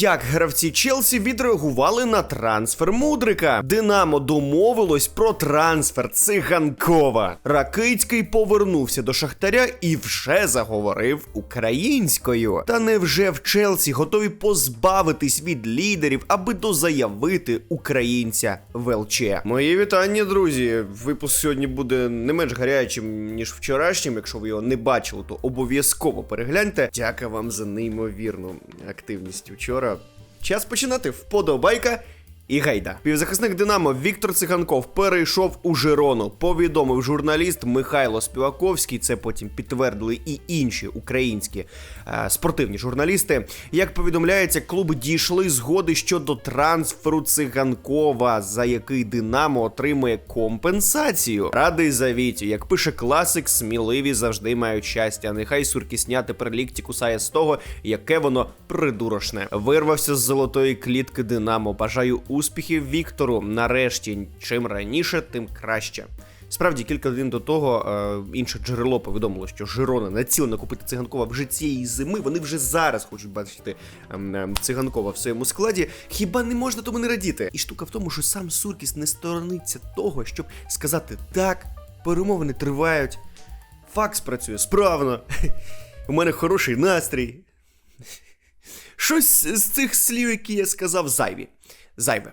Як гравці Челсі відреагували на трансфер Мудрика? Динамо домовилось про трансфер циганкова. Ракицький повернувся до Шахтаря і вже заговорив українською. Та невже в Челсі готові позбавитись від лідерів, аби дозаявити українця в ЛЧ? Мої вітання, друзі. Випуск сьогодні буде не менш гарячим ніж вчорашнім. Якщо ви його не бачили, то обов'язково перегляньте. Дяка вам за неймовірну активність вчора. Час починати. Вподобайка. І гайда. Півзахисник Динамо Віктор Циганков перейшов у Жирону. Повідомив журналіст Михайло Співаковський. Це потім підтвердили і інші українські е, спортивні журналісти. Як повідомляється, клуби дійшли згоди щодо трансферу циганкова, за який Динамо отримує компенсацію. Радий завіті, як пише класик, сміливі завжди мають щастя. Нехай Суркісня тепер лікті кусає з того, яке воно придурошне. Вирвався з золотої клітки Динамо. Бажаю успіхів Віктору. Нарешті, чим раніше, тим краще. Справді, кілька годин до того е, інше джерело повідомило, що Жирона націлено купити циганкова вже цієї зими. Вони вже зараз хочуть бачити ем, ем, циганкова в своєму складі. Хіба не можна тому не радіти? І штука в тому, що сам Суркіс не сторониться того, щоб сказати так, перемовини тривають, факс працює справно. У мене хороший настрій. Щось з цих слів, які я сказав, зайві. Зайве.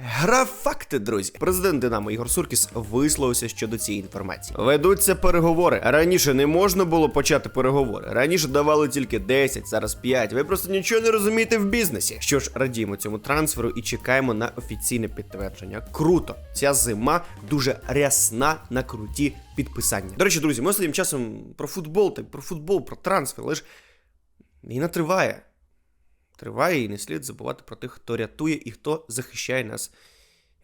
Гра факти, друзі. Президент Динамо Ігор Суркіс висловився щодо цієї інформації. Ведуться переговори. Раніше не можна було почати переговори. Раніше давали тільки 10, зараз 5. Ви просто нічого не розумієте в бізнесі. Що ж, радіємо цьому трансферу і чекаємо на офіційне підтвердження. Круто! Ця зима дуже рясна на круті підписання. До речі, друзі, ми останнім часом про футбол та про футбол, про трансфер, ж війна триває триває і не слід забувати про тих, хто рятує і хто захищає нас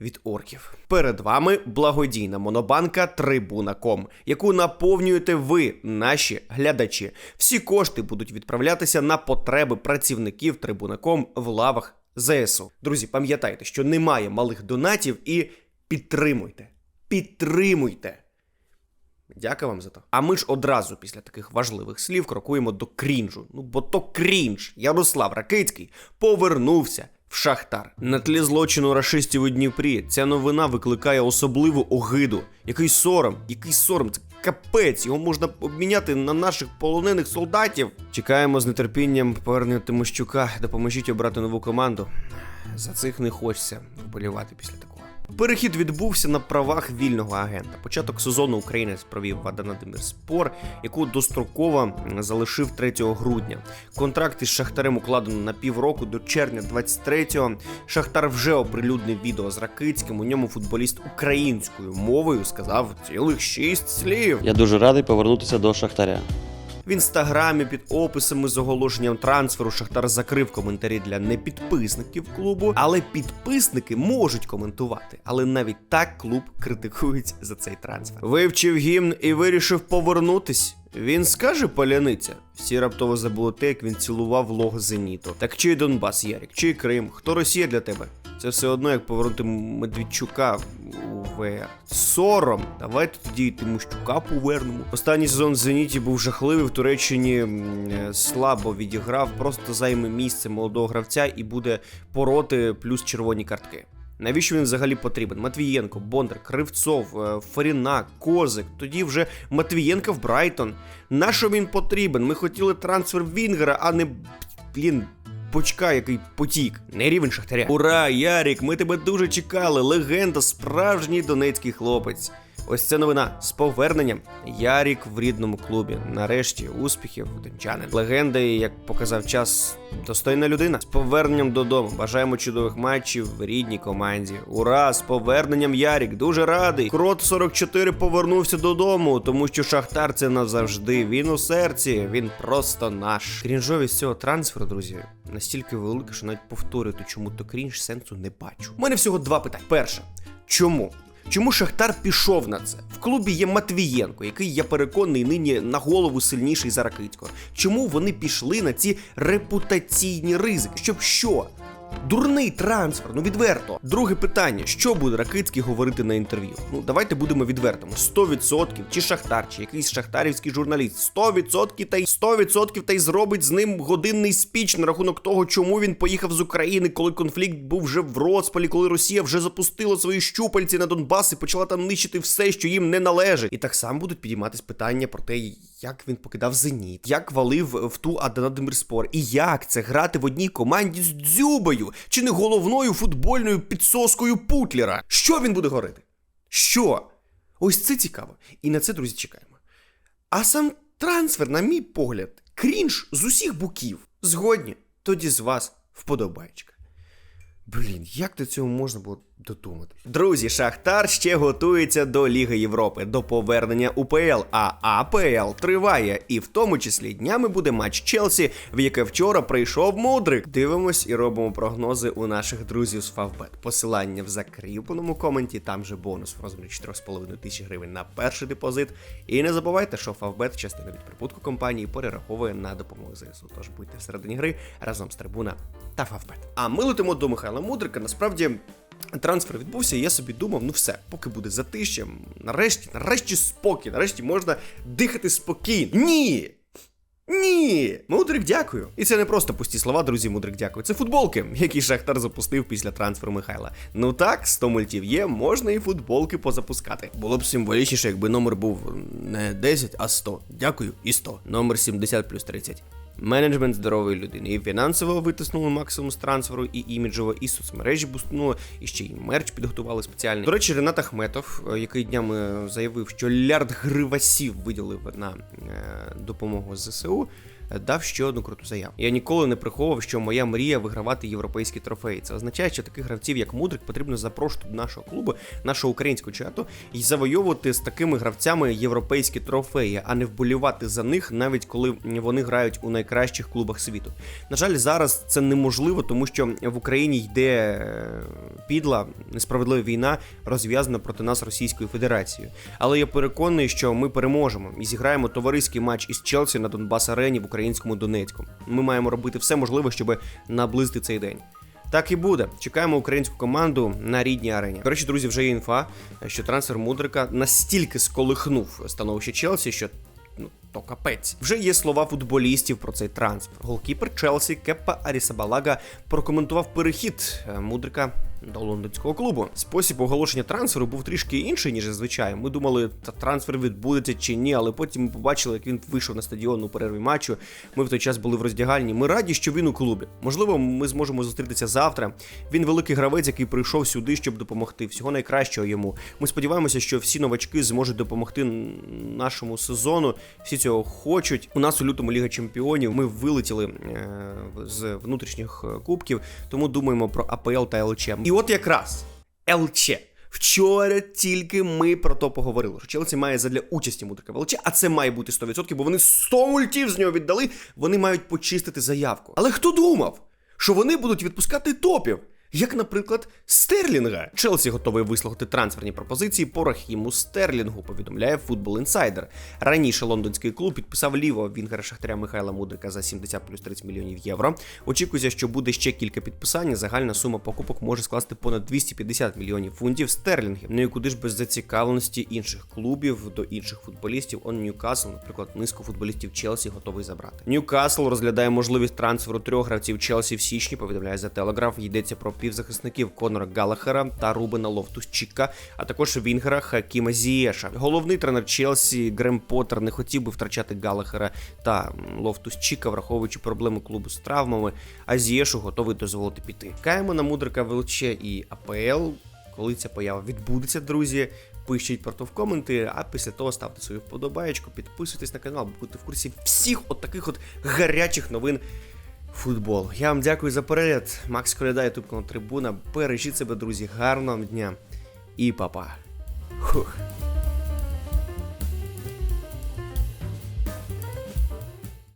від орків. Перед вами благодійна монобанка Трибуна.ком, яку наповнюєте ви, наші глядачі. Всі кошти будуть відправлятися на потреби працівників Трибуна.ком в лавах ЗСУ. Друзі, пам'ятайте, що немає малих донатів і підтримуйте. Підтримуйте. Дякую вам за то. А ми ж одразу після таких важливих слів крокуємо до крінжу. Ну бо то крінж. Ярослав Ракицький повернувся в Шахтар. На тлі злочину рашистів у Дніпрі ця новина викликає особливу огиду. Який сором, який сором, це капець, його можна обміняти на наших полонених солдатів. Чекаємо з нетерпінням повернення Тимощука. Допоможіть обрати нову команду. За цих не хочеться вболівати після такого. Перехід відбувся на правах вільного агента. Початок сезону українець провів в Спор, яку достроково залишив 3 грудня. Контракт із Шахтарем укладено на півроку до червня 23-го. Шахтар вже оприлюднив відео з Ракицьким. У ньому футболіст українською мовою сказав цілих шість слів. Я дуже радий повернутися до Шахтаря. В інстаграмі під описами з оголошенням трансферу Шахтар закрив коментарі для непідписників клубу, але підписники можуть коментувати. Але навіть так клуб критикують за цей трансфер. Вивчив гімн і вирішив повернутись. Він скаже паляниця. Всі раптово забули те, як він цілував лого Зеніту. Так чий Донбас, Ярік, чий Крим? Хто Росія для тебе? Це все одно, як повернути Медведчука у ВР. Сором. Давайте тоді і Тимощука повернемо. Останній сезон в Зеніті був жахливий в Туреччині е, слабо відіграв, просто займе місце молодого гравця і буде пороти плюс червоні картки. Навіщо він взагалі потрібен? Матвієнко, Бондар, Кривцов, е, Фаріна, Козик. Тоді вже Матвієнка в Брайтон. Нащо він потрібен? Ми хотіли трансфер Вінгера, а не блін. Почка, який потік, не рівень шахтаря. Ура, Ярік! Ми тебе дуже чекали. Легенда, справжній донецький хлопець. Ось це новина з поверненням. Ярік в рідному клубі. Нарешті успіхів дончанин. Легенда, як показав час, достойна людина. З поверненням додому. Бажаємо чудових матчів в рідній команді. Ура! З поверненням Ярік. Дуже радий. Крот 44 повернувся додому, тому що Шахтар це назавжди. Він у серці. Він просто наш. Крінжовість цього трансферу, друзі, настільки велика, що навіть повторювати, чому то крінж сенсу не бачу. У мене всього два питання. Перше, чому? Чому Шахтар пішов на це? В клубі є Матвієнко, який я переконаний нині на голову сильніший за Ракицького. Чому вони пішли на ці репутаційні ризики? Щоб що? Дурний трансфер, ну відверто. Друге питання: що буде Ракицький говорити на інтерв'ю? Ну давайте будемо відвертими. 100% чи Шахтар, чи якийсь шахтарівський журналіст, 100% та й 100% та й зробить з ним годинний спіч на рахунок того, чому він поїхав з України, коли конфлікт був вже в розпалі, коли Росія вже запустила свої щупальці на Донбас і почала там нищити все, що їм не належить. І так само будуть підійматись питання про те, як він покидав Зеніт, як валив в ту Аденадемирспор, і як це грати в одній команді з Дзюбою, чи не головною футбольною підсоскою Путлера. Що він буде говорити? Що? Ось це цікаво. І на це, друзі, чекаємо. А сам трансфер, на мій погляд, крінж з усіх боків. Згодні, тоді з вас вподобаєчка. Блін, як до цього можна було додумати? Друзі, Шахтар ще готується до Ліги Європи, до повернення УПЛ, а АПЛ триває. І в тому числі днями буде матч Челсі, в яке вчора прийшов мудрик. Дивимось і робимо прогнози у наших друзів з Фавбет. Посилання в закріпленому коменті, там же бонус в розмірі 4,5 тисяч гривень на перший депозит. І не забувайте, що Фавбет частину від прибутку компанії перераховує на допомогу ЗСУ. Тож будьте всередині гри разом з трибуна та Фавбет. А ми до Михайла Мудрика. Насправді. Трансфер відбувся, і я собі думав, ну все, поки буде затишчя, нарешті, нарешті спокій, нарешті можна дихати спокійно. Ні! Ні! Мудрик, дякую. І це не просто пусті слова, друзі, мудрик, дякую. Це футболки, які Шахтар запустив після трансферу Михайла. Ну так, 100 мультів є, можна і футболки позапускати. Було б символічніше, якби номер був не 10, а 100. Дякую, і 100. Номер 70 плюс 30. Менеджмент здорової людини. І фінансово витиснули максимум з трансферу, і іміджово, і соцмережі бустнули, і ще й мерч підготували спеціальний. До речі, Ренат Ахметов, е, який днями заявив, що лярд гривасів виділив на е, допомогу ЗСУ. Дав ще одну круту заяву. Я ніколи не приховував, що моя мрія вигравати європейські трофеї. Це означає, що таких гравців, як Мудрик, потрібно запрошувати до нашого клубу, нашого українського чату, і завойовувати з такими гравцями європейські трофеї, а не вболівати за них, навіть коли вони грають у найкращих клубах світу. На жаль, зараз це неможливо, тому що в Україні йде е, підла несправедлива війна, розв'язана проти нас Російською Федерацією. Але я переконаний, що ми переможемо і зіграємо товариський матч із Челсі на Донбас Арені в українському Донецьку. Ми маємо робити все можливе, щоб наблизити цей день. Так і буде. Чекаємо українську команду на рідній арені. До речі, друзі, вже є інфа, що трансфер Мудрика настільки сколихнув становище Челсі, що ну то капець. Вже є слова футболістів про цей трансфер. Голкіпер Челсі Кеппа Арісабалага прокоментував перехід е, Мудрика до лондонського клубу. Спосіб оголошення трансферу був трішки інший, ніж зазвичай. Ми думали, та трансфер відбудеться чи ні, але потім ми побачили, як він вийшов на стадіон у перерві матчу. Ми в той час були в роздягальні. Ми раді, що він у клубі. Можливо, ми зможемо зустрітися завтра. Він великий гравець, який прийшов сюди, щоб допомогти. Всього найкращого йому. Ми сподіваємося, що всі новачки зможуть допомогти нашому сезону. Всі цього хочуть. У нас у лютому Ліга Чемпіонів. Ми вилетіли е, з внутрішніх е, кубків, тому думаємо про АПЛ та ЛЧ. І от якраз ЛЧ. Вчора тільки ми про то поговорили. Що Челсі має задля участі Мудрика в ЛЧ, а це має бути 100%, бо вони 100 мультів з нього віддали. Вони мають почистити заявку. Але хто думав, що вони будуть відпускати топів? Як, наприклад, Стерлінга. Челсі готовий вислухати трансферні пропозиції по Рахіму Стерлінгу, повідомляє Football Insider. Раніше лондонський клуб підписав лівого вінгера Шахтаря Михайла Мудрика за 70 плюс 30 мільйонів євро. Очікується, що буде ще кілька підписань. Загальна сума покупок може скласти понад 250 мільйонів фунтів стерлінгів. Ну і куди ж без зацікавленості інших клубів до інших футболістів. Он Ньюкасл, наприклад, низку футболістів Челсі готовий забрати. Ньюкасл розглядає можливість трансферу трьох гравців Челсі в січні. Повідомляє The Telegraph. Йдеться про півзахисників Конора Галахера та Рубена Лофтус-Чіка, а також Вінгера Хакіма Зієша. Головний тренер Челсі Грем Поттер не хотів би втрачати Галахера та Лофтус-Чіка, враховуючи проблеми клубу з травмами. А Зієшу готовий дозволити піти. Каємо на мудрика ВЛЧ і АПЛ. Коли ця поява відбудеться, друзі. Пишіть про то в коменти, а після того ставте свою вподобаєчку, підписуйтесь на канал, будьте в курсі всіх от таких от гарячих новин футбол. Я вам дякую за перегляд. Макс Коляда, ютуб канал Трибуна. Бережіть себе, друзі, гарного дня і па-па. Хух.